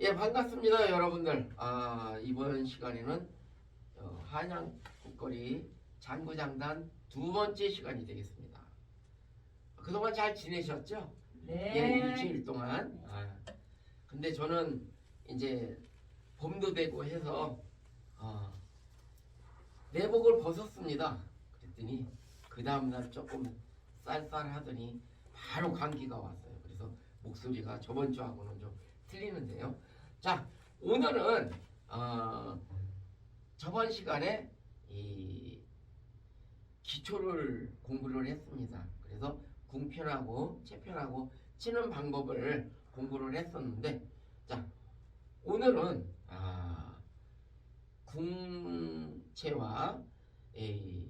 예, 반갑습니다, 여러분들. 아, 이번 시간에는 어, 한양 국거리 장구장단 두 번째 시간이 되겠습니다. 그동안 잘 지내셨죠? 네. 예, 일주일 동안. 아, 근데 저는 이제 봄도 되고 해서 어, 내복을 벗었습니다. 그랬더니 그 다음날 조금 쌀쌀하더니 바로 감기가 왔어요. 그래서 목소리가 저번 주하고는 좀 틀리는데요. 자, 오늘은 어, 저번 시간에 이 기초를 공부를 했습니다. 그래서 궁편하고 채편하고 치는 방법을 공부를 했었는데, 자, 오늘은 아, 궁채와 이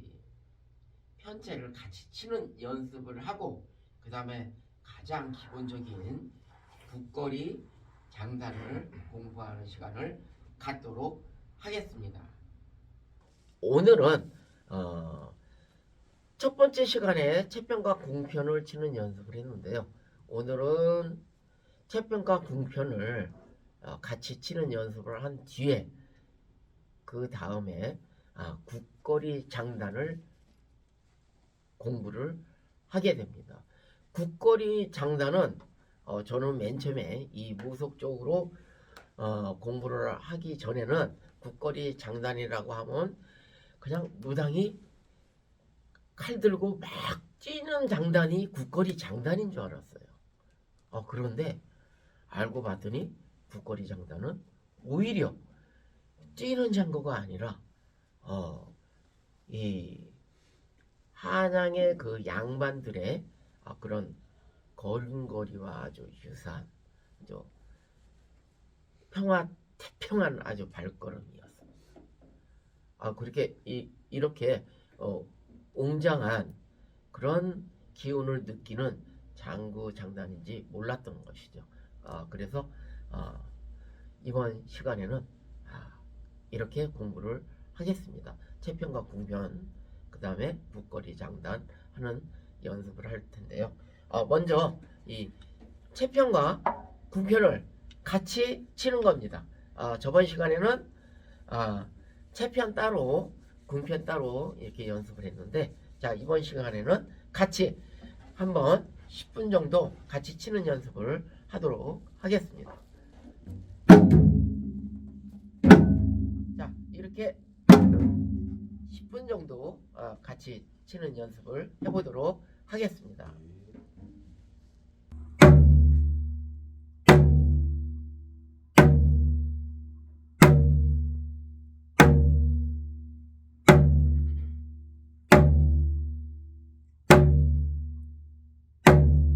편채를 같이 치는 연습을 하고, 그 다음에 가장 기본적인 국거리 장단을 공부하는 시간을 갖도록 하겠습니다. 오늘은 어, 첫 번째 시간에 채편과 궁편을 치는 연습을 했는데요. 오늘은 채편과 궁편을 어, 같이 치는 연습을 한 뒤에 그 다음에 아, 국거리 장단을 공부를 하게 됩니다. 국거리 장단은 어, 저는 맨 처음에 이 무속 쪽으로 어, 공부를 하기 전에는 국거리 장단이라고 하면 그냥 무당이 칼 들고 막 찌는 장단이 국거리 장단인 줄 알았어요. 어, 그런데 알고 봤더니 국거리 장단은 오히려 찌는 장구가 아니라 어, 이 한양의 그 양반들의 아, 그런 걸음걸이와 아주 유사한 아주 평화 태평한 아주 발걸음이었습니다. 아 그렇게 이, 이렇게 어, 웅장한 그런 기운을 느끼는 장구 장단인지 몰랐던 것이죠. 아 그래서 아, 이번 시간에는 아, 이렇게 공부를 하겠습니다. 채편과 궁편 그 다음에 북거리 장단 하는 연습을 할 텐데요. 어, 먼저 이 채편과 궁편을 같이 치는 겁니다. 아, 저번 시간에는 아, 채편 따로 궁편 따로 이렇게 연습을 했는데 자 이번 시간에는 같이 한번 10분 정도 같이 치는 연습을 하도록 하겠습니다. 자 이렇게 10분 정도 어, 같이 치는 연습을 해보도록 하겠습니다.